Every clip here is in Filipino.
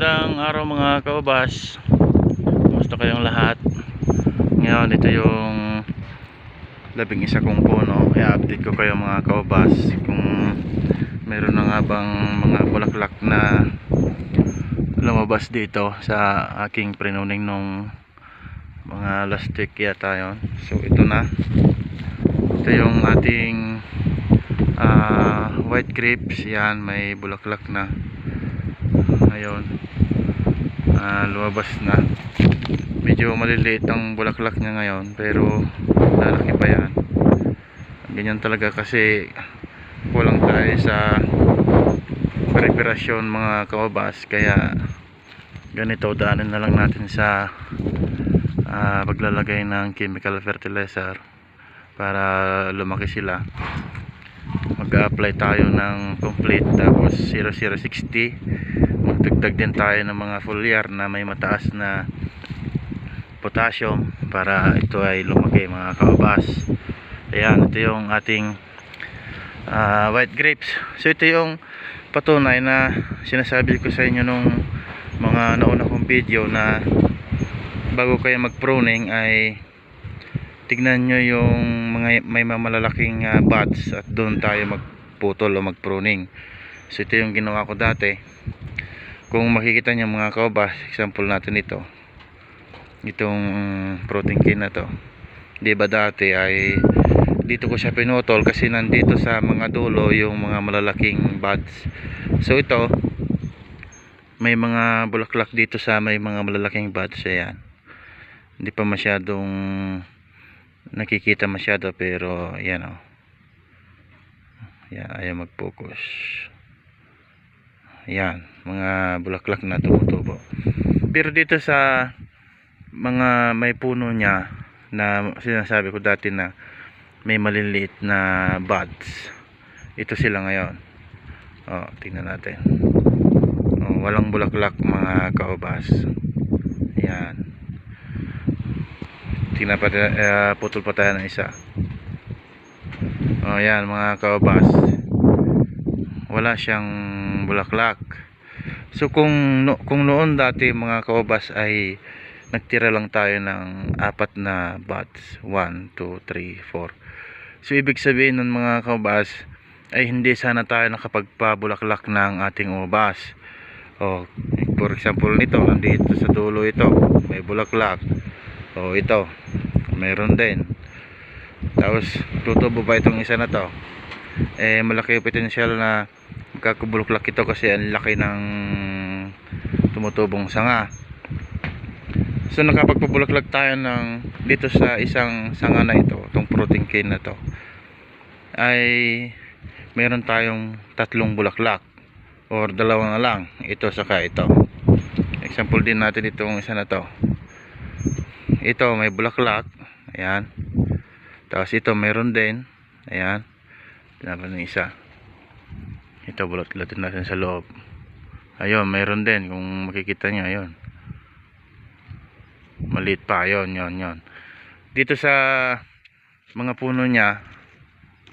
Magandang araw mga kaubas Kumusta kayong lahat? Ngayon ito yung Labing isa kong puno. I-update ko kayo mga kaubas Kung meron na nga bang mga bulaklak na Lumabas dito sa aking prinuning nung Mga last yata yun. So ito na. Ito yung ating ah, White grapes. Yan may bulaklak na. Ngayon ah, lumabas na. Medyo maliliit ang bulaklak niya ngayon pero lalaki pa yan. Ganyan talaga kasi kulang tayo sa preparasyon mga kaobas. Kaya ganito daanin na lang natin sa ah, paglalagay ng chemical fertilizer para lumaki sila. Mag-apply tayo ng complete tapos 0060 magdagdag din tayo ng mga foliar na may mataas na potassium para ito ay lumaki mga kaubas. Ayan ito yung ating ah, white grapes. So ito yung patunay na sinasabi ko sa inyo nung mga nauna kong video na bago kayo mag pruning ay tignan nyo yung mga may mamalalaking uh, buds at doon tayo magputol o mag pruning so ito yung ginawa ko dati kung makikita nyo mga kaubas example natin ito. Itong protein cane na to. Di ba dati ay dito ko siya pinutol kasi nandito sa mga dulo yung mga malalaking buds. So ito may mga bulaklak dito sa may mga malalaking buds ayan. Hindi pa masyadong nakikita masyado pero yan o oh. yan ayaw mag focus yan mga bulaklak na tumutubo. Pero dito sa mga may puno niya na sinasabi ko dati na may maliliit na buds ito sila ngayon. Oh, tingnan natin. Oh, walang bulaklak mga kaubas. Yan tingnan pa uh, putol pa tayo ng isa. Oh yan mga kaubas wala siyang bulaklak. So kung no, kung noon dati mga kaubas ay nagtira lang tayo ng apat na buds 1, 2, 3, 4 so ibig sabihin ng mga kaubas ay hindi sana tayo nakapagpabulaklak ng ating ubas oh, for example nito nandito sa dulo ito may bulaklak. Oh ito meron din. Tapos tutubo ba itong isa na to? Eh malaki yung potential na magkakabuluklak ito kasi ang laki ng tumutubong sanga. So nakapagpabulaklak tayo ng dito sa isang sanga na ito itong protein cane na to ay meron tayong tatlong bulaklak or dalawa na lang. Ito saka ito. Example din natin itong isa na to. Ito may bulaklak. Ayan. Tapos ito meron din. Ayan. Tinapan ng isa ito bulat-bulatin natin sa loob. Ayun meron din kung makikita nyo ayun. Maliit pa ayun yon yon dito sa mga puno niya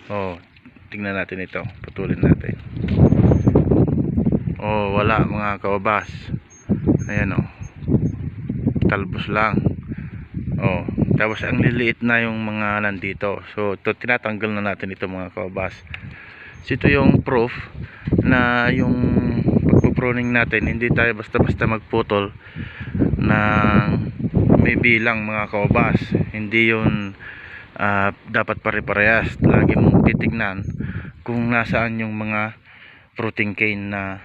oh tingnan natin ito putulin natin. Oh wala mga kaubas ayan oh. Talbos lang. Oh tapos ang liliit na yung mga nandito. So ito tinatanggal na natin ito mga kaubas so ito yung proof na yung pagpupruning natin hindi tayo basta basta magputol ng may bilang mga kaubas. Hindi yun uh, dapat pare-parehas. Lagi mong titignan kung nasaan yung mga protein cane na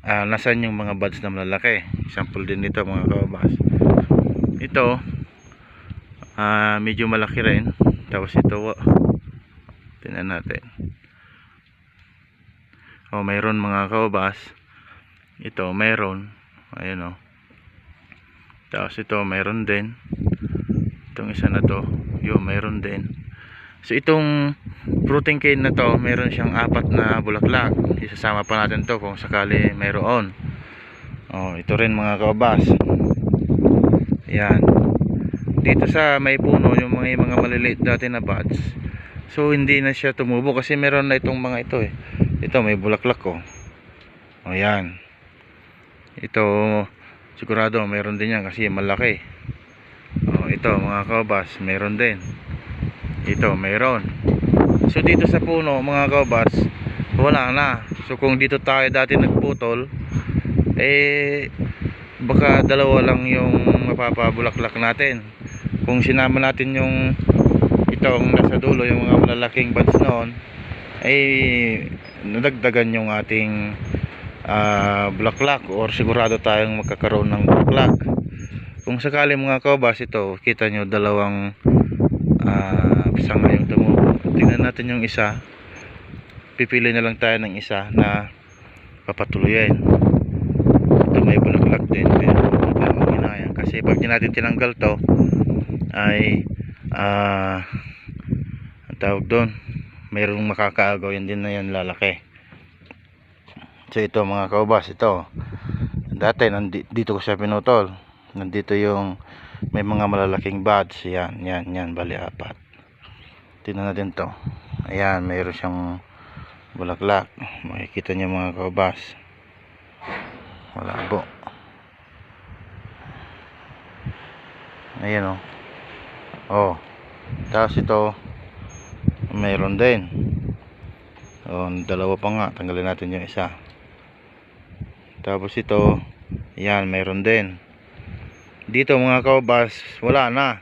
uh, nasaan yung mga buds na malalaki. Example din dito mga kaubas. Ito uh, medyo malaki rin. Tapos ito tinan natin oh mayroon mga kaubas ito mayroon. Ayun oh. Tapos ito mayroon din. Itong isa na to. Yun mayroon din. So itong protein cane na to mayroon siyang apat na bulaklak. Isasama pa natin to kung sakali mayroon. Oh ito rin mga kaubas yan dito sa may puno yung mga, mga maliliit dati na buds so hindi na siya tumubo kasi meron na itong mga ito eh ito may bulaklak ko oh. o yan. Ito sigurado meron din yan kasi malaki. Oh, ito mga kabas meron din. Ito meron. So dito sa puno mga kabas wala na. So kung dito tayo dati nagputol eh baka dalawa lang yung mapapabulaklak natin. Kung sinama natin yung itong nasa dulo yung mga malalaking buds noon ay nadagdagan yung ating ah, bulaklak or sigurado tayong magkakaroon ng bulaklak. Kung sakali mga kabas ito kita nyo dalawang uh, sanga yung tumubo. Tingnan natin yung isa. Pipili na lang tayo ng isa na papatuloyin. Ito may bulaklak din pero maghinayang kasi pag di natin tinanggal to ay ah ang tawag doon mayroong makakaagaw yan din na yan lalaki. So ito mga kaubas ito. Dati nandi, dito ko siya pinutol. Nandito yung may mga malalaking buds. Yan yan yan bali apat. Tingnan natin to. Ayan mayroon siyang bulaklak. Makikita niyo mga kaubas. Malabo ayan o oh. Tapos ito mayroon din. Oh, dalawa pa nga. Tanggalin natin yung isa. Tapos ito yan mayroon din. Dito mga kaubas wala na.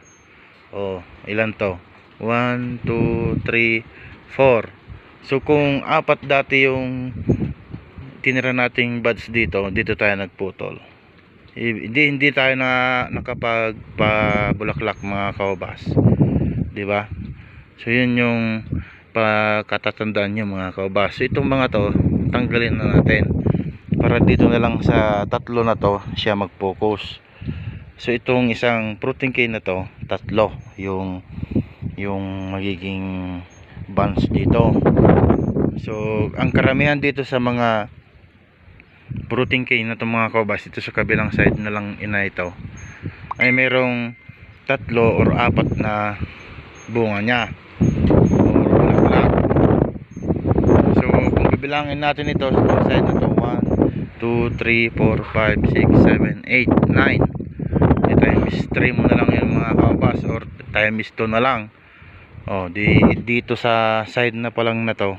Oh ilan to? 1, 2, 3, 4 so kung apat dati yung tinira nating buds dito dito tayo nagputol. Hindi hindi tayo na nakapagpabulaklak mga kaubas. Di ba so yun yung pakatatandaan nyo mga kaubas so itong mga to tanggalin na natin. Para dito na lang sa tatlo na to siya mag focus so itong isang protein cane na to tatlo yung yung magiging buns dito. So ang karamihan dito sa mga protein cane na itong mga kaubas ito sa kabilang side na lang ina ito ay merong tatlo or apat na bunga niya or bulaklak so kung bibilangin natin ito sa side na to 1 2, 3, 4, 5, 6, 7, 8, 9 di times 3 mo na lang yung mga kabas or times 2 na lang. Oh, di, dito sa side na palang na to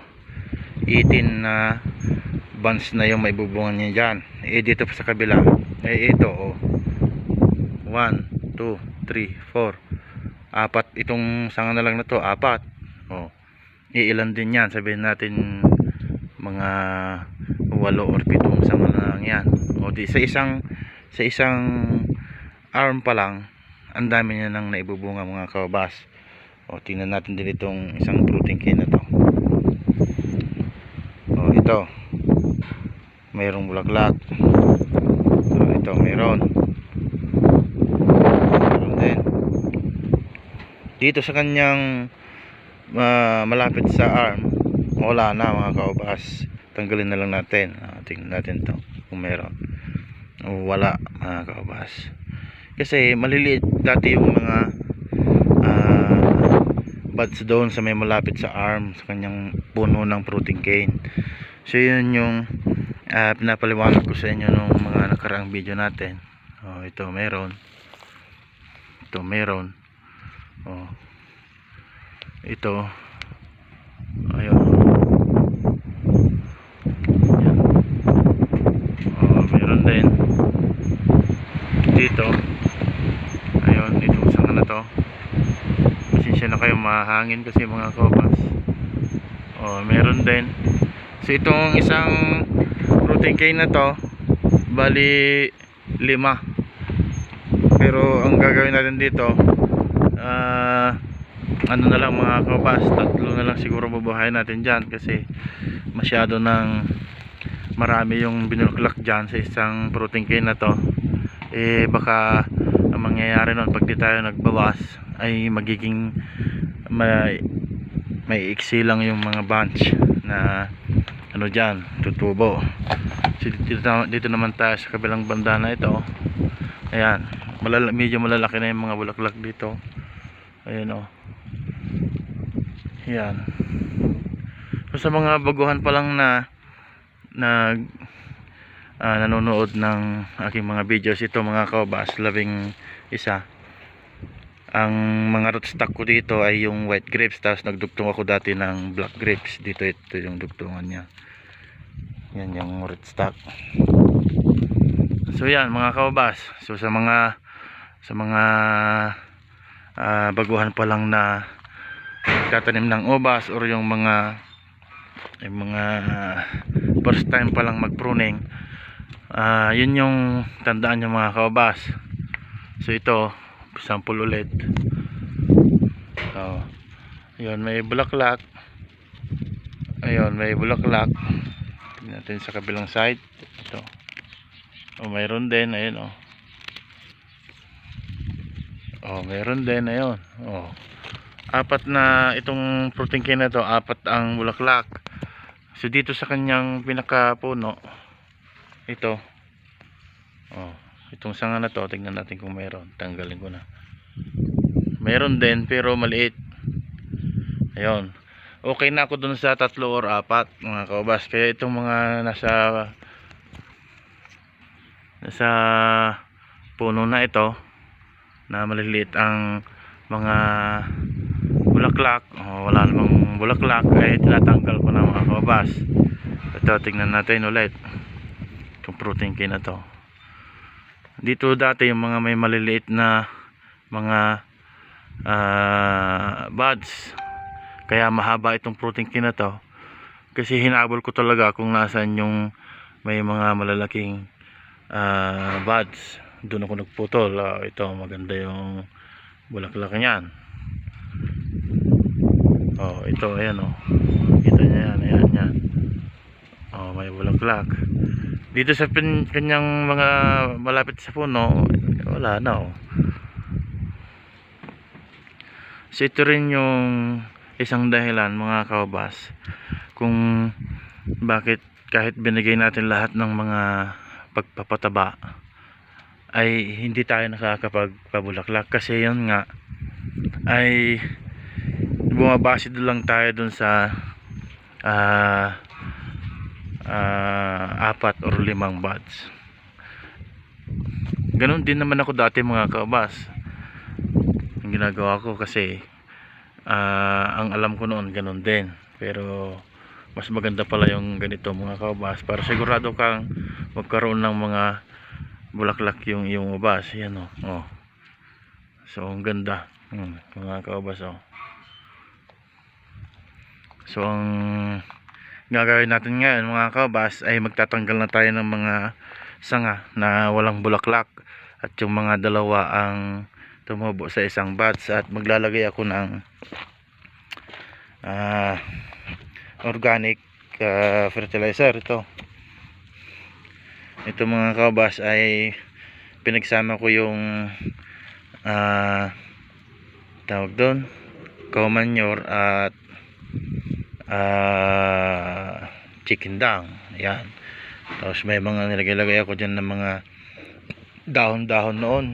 18 na buns na yung maibubungan niya dyan. Eh dito pa sa kabila eh ito oh. 1, 2, 3, 4 apat itong sanga na lang na to apat. Oh iilan din yan? Sabihin natin mga walo or pitong sanga na lang yan. O di sa isang sa isang arm pa lang ang dami niya nang naibubunga mga kabas o tingnan natin din itong isang protein cane na to. O ito. Mayroong bulaklak. O ito mayroon din dito sa kanyang ah, malapit sa arm wala na mga kaubas. Tanggalin na lang natin. Ah, tingnan natin to kung meron. O wala mga kaubas. Kasi maliliit dati yung mga ah, buds doon sa may malapit sa arm sa kanyang puno ng protein cane. So yun yung ah, pinapaliwanag ko sa inyo nung mga nakaraang video natin. Oh, ito meron. Ito meron oh. ito. Ayun. Oh, meron din. Dito. Ayun itong sanga na to. Pasensya na kayo mahangin kasi mga kopas oh, meron din. So itong isang protein cane na to bali lima. Pero ang gagawin natin dito ah ano na lang mga kapas tatlo na lang siguro bubuhayin natin dyan kasi masyado nang marami yung binulaklak dyan sa isang protein cane na to. Eh baka ang mangyayari nun pag di tayo nagbawas ay magiging may, may iksi lang yung mga bunch na ano dyan tutubo. So, dito, dito naman tayo sa kabilang banda na ito. Ayan malala, medyo malalaki na yung mga bulaklak dito ayan o yan. So, sa mga baguhan pa lang na nag ah, nanonood ng aking mga videos ito mga kaobas labing isa. Ang mga rootstock ko dito ay yung white grapes tapos nagdugtong ako dati ng black grapes. Dito ito yung dugtungan niya. Yan yung rootstock so yan mga kaobas. So sa mga sa mga ah, baguhan pa lang na tatanim ng ubas or yung mga yung mga first time pa lang mag pruning ah yun yung tandaan nyo mga kaobas so ito sample ulit. So yun may bulaklak. Ayun may bulaklak. Tignan natin sa kabilang side. Ito. O mayroon din. Ayun o oh mayroon din ayun. Oh. Apat na itong protein cane na to apat ang bulaklak. So dito sa kanyang pinakapuno ito. Oh itong sanga na to tingnan natin kung mayroon tanggalin ko na. Mayroon din pero maliit. Ayun. Okay na ako dun sa tatlo or apat mga kaubas. Kaya itong mga nasa nasa puno na ito na maliliit ang mga bulaklak. O wala namang bulaklak. Ay tinatanggal ko na mga kababas. Ito tingnan natin ulit itong protein cane na to. Dito dati yung mga may maliliit na mga ah, buds. Kaya mahaba itong protein cane na to. Kasi hinabol ko talaga kung nasan yung may mga malalaking ah, buds doon ako nagputol. Ah, ito maganda yung bulaklak niyan. Oh ito ayan oh. Kita niya yan ayan yan. Oh may bulaklak. Dito sa kanyang mga malapit sa puno wala na oh. So ito rin yung isang dahilan mga kaubas kung bakit kahit binigay natin lahat ng mga pagpapataba ay hindi tayo nakakapagpabulaklak. Kasi yun nga ay bumabase doon lang tayo dun sa ah ah, apat or limang buds ganun din naman ako dati mga kaabas. Ang ginagawa ko kasi ah, ang alam ko noon ganun din. Pero mas maganda pala yung ganito mga kaabas. Para sigurado kang magkaroon ng mga bulaklak yung yung ubas. Yan oh, oh. so ang ganda. Hmm, mga kaubas oh. so ang gagawin natin ngayon mga kaubas ay magtatanggal na tayo ng mga sanga na walang bulaklak. At yung mga dalawa ang tumubo sa isang batch at maglalagay ako ng ah, organic ah, fertilizer. Ito ito mga kabas ay pinagsama ko yung ah tawag doon? Cow manure at ah chicken dung. Ayan. Tapos may mga nilagay-lagay ako dyan ng mga dahon-dahon noon.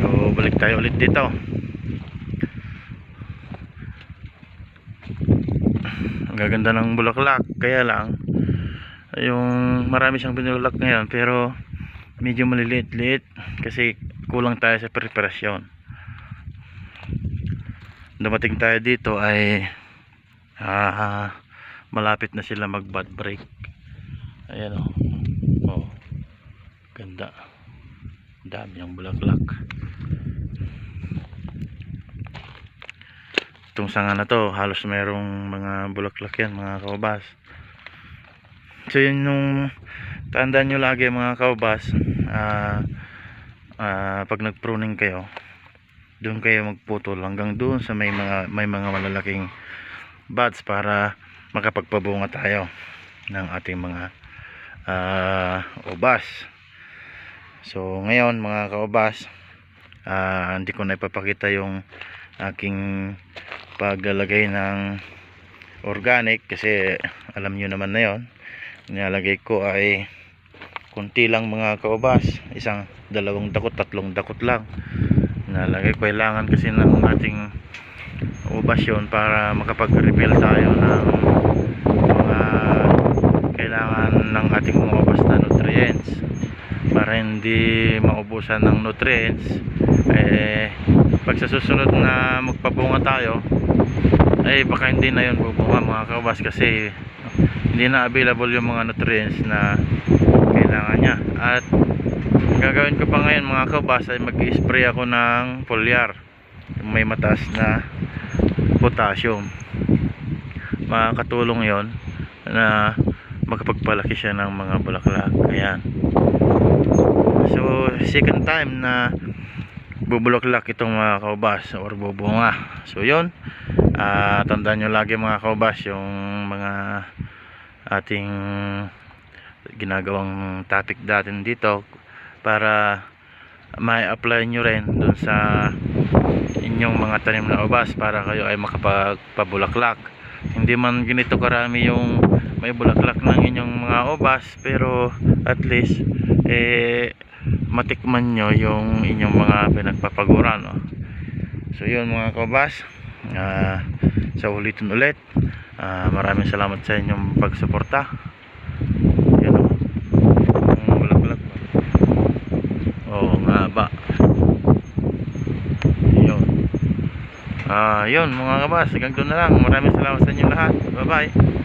So balik tayo ulit dito ang gaganda ng bulaklak. Kaya lang yung marami siyang binulak ngayon pero medyo maliliit-liit kasi kulang tayo sa preparasyon. Dumating tayo dito ay ah, malapit na sila mag bud break. Ayan o oh. ganda. Dami ng bulaklak itong sanga na to halos mayroong mga bulaklak yan mga kaubas. So yun yung tandaan nyo lagi mga kaubas. Ah ah, pag nag pruning kayo doon kayo magputol hanggang doon sa may mga may mga malalaking buds para makapagpabunga tayo ng ating mga ah, ubas. So ngayon mga kaubas ah, hindi ko na ipapakita yung aking paglagay ng organic kasi alam nyo naman na yon nilalagay ko ay kunti lang mga kaubas. Isang dalawang dakot tatlong dakot lang. Nilalagay kailangan kasi ng ating ubas yon para makapag-refill tayo ng mga kailangan ng ating mga ubas na nutrients. Para hindi maubusan ng nutrients eh pag sa susunod na magpabunga tayo ay baka hindi na yun bubunga mga kabas kasi hindi na available yung mga nutrients na kailangan niya. At gagawin ko pa ngayon mga kabas ay mag-spray ako ng foliar. May mataas na potassium. Makakatulong yon na makapagpalaki siya ng mga bulaklak. Ayan. So second time na bubulaklak itong mga kaubas or bubunga. So yun. Ah tandaan nyo lagi mga kaubas yung mga ating ginagawang topic natin dito para may apply nyo rin dun sa inyong mga tanim na ubas para kayo ay makapagpabulaklak. Hindi man ganito karami yung may bulaklak ng inyong mga ubas pero at least eh matikman nyo yung inyong mga pinagpapaguran no? so yun mga kabas. Ah sa ulitin ulit. Ah maraming salamat sa inyong pagsuporta. Yun o ang bulaklak ba oo nga ba? Yun. Ah yun mga kabas. Hanggang doon na lang. Maraming salamat sa inyong lahat. Bye bye